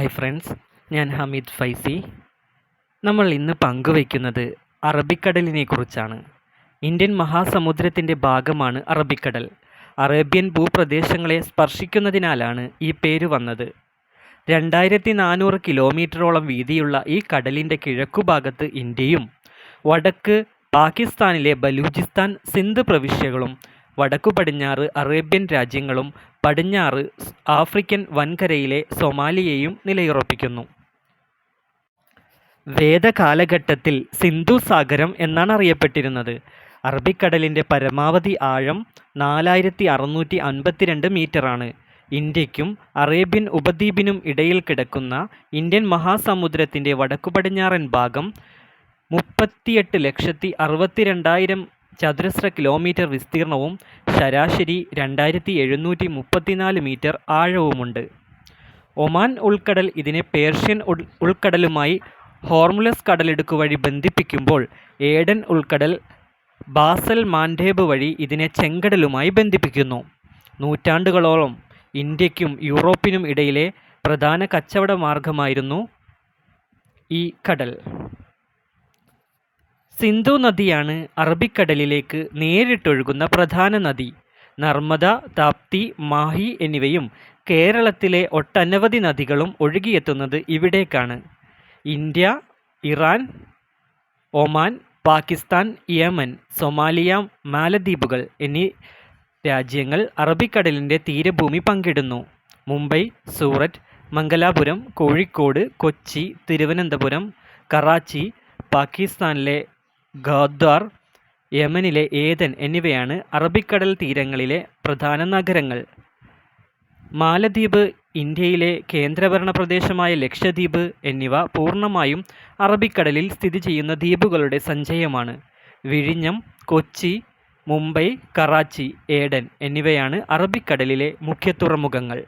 Hi friends ഞാൻ ഹമീദ് ഫൈസി. നമ്മൾ ഇന്ന് പങ്കുവയ്ക്കുന്നത് അറബിക്കടലിനെ കുറിച്ചാണ്. ഇന്ത്യൻ മഹാസമുദ്രത്തിന്റെ ഭാഗമാണ് അറബിക്കടൽ. അറേബ്യൻ ഭൂപ്രദേശങ്ങളെ സ്പർശിക്കുന്നതിനാലാണ് ഈ പേര് വന്നത്. രണ്ടായിരത്തി നാനൂറ് കിലോമീറ്ററോളം വീതിയുള്ള ഈ കടലിന്റെ കിഴക്കുഭാഗത്ത് ഇന്ത്യയും വടക്ക് പാകിസ്ഥാനിലെ ബലൂചിസ്ഥാൻ സിന്ധ് പ്രവിശ്യകളും വടക്കു പടിഞ്ഞാറ് അറേബ്യൻ രാജ്യങ്ങളും പടിഞ്ഞാറ് ആഫ്രിക്കൻ വൻകരയിലെ സൊമാലിയയും നിലയുറപ്പിക്കുന്നു. വേദകാലഘട്ടത്തിൽ സിന്ധു സാഗരം എന്നാണ് അറിയപ്പെട്ടിരുന്നത്. അറബിക്കടലിന്റെ പരമാവധി ആഴം നാലായിരത്തി അറുന്നൂറ്റി അൻപത്തിരണ്ട് മീറ്ററാണ് ഇന്ത്യയ്ക്കും അറേബ്യൻ ഉപദ്വീപിനും ഇടയിൽ കിടക്കുന്ന ഇന്ത്യൻ മഹാസമുദ്രത്തിന്റെ വടക്കു പടിഞ്ഞാറൻ ഭാഗം മുപ്പത്തിയെട്ട് ലക്ഷത്തി അറുപത്തിരണ്ടായിരം ചതുരശ്ര കിലോമീറ്റർ വിസ്തീർണവും ശരാശരി രണ്ടായിരത്തി എഴുന്നൂറ്റി മുപ്പത്തിനാല് മീറ്റർ ആഴവുമുണ്ട്. ഒമാൻ ഉൾക്കടൽ ഇതിനെ പേർഷ്യൻ ഉൾ ഉൾക്കടലുമായി ഹോർമുലസ് കടലിടുക്ക് വഴി ബന്ധിപ്പിക്കുമ്പോൾ ഏഡൻ ഉൾക്കടൽ ബാസൽ മാൻഡേബ് വഴി ഇതിനെ ചെങ്കടലുമായി ബന്ധിപ്പിക്കുന്നു. നൂറ്റാണ്ടുകളോളം ഇന്ത്യക്കും യൂറോപ്പിനും ഇടയിലെ പ്രധാന കച്ചവട മാർഗമായിരുന്നു ഈ കടൽ. സിന്ധു നദിയാണ് അറബിക്കടലിലേക്ക് നേരിട്ടൊഴുകുന്ന പ്രധാന നദി. നർമ്മദ താപ്തി മാഹി എന്നിവയും കേരളത്തിലെ ഒട്ടനവധി നദികളും ഒഴുകിയെത്തുന്നത് ഇവിടേക്കാണ്. India Iran Oman Pakistan Yemen Somalia മാലദ്വീപുകൾ എന്നീ രാജ്യങ്ങൾ അറബിക്കടലിന്റെ തീരഭൂമി പങ്കിടുന്നു. മുംബൈ സൂററ്റ് മംഗലാപുരം കോഴിക്കോട് കൊച്ചി തിരുവനന്തപുരം കറാച്ചി പാകിസ്ഥാനിലെ ഖദ്ദാർ യമനിലെ ഏതൻ എന്നിവയാണ് അറബിക്കടൽ തീരങ്ങളിലെ പ്രധാന നഗരങ്ങൾ. മാലദ്വീപ് ഇന്ത്യയിലെ കേന്ദ്രഭരണ പ്രദേശമായ ലക്ഷദ്വീപ് എന്നിവ പൂർണമായും അറബിക്കടലിൽ സ്ഥിതി ചെയ്യുന്ന ദ്വീപുകളുടെ സഞ്ചയമാണ്. വിഴിഞ്ഞം കൊച്ചി മുംബൈ കറാച്ചി ഏഡൻ എന്നിവയാണ് അറബിക്കടലിലെ മുഖ്യ തുറമുഖങ്ങൾ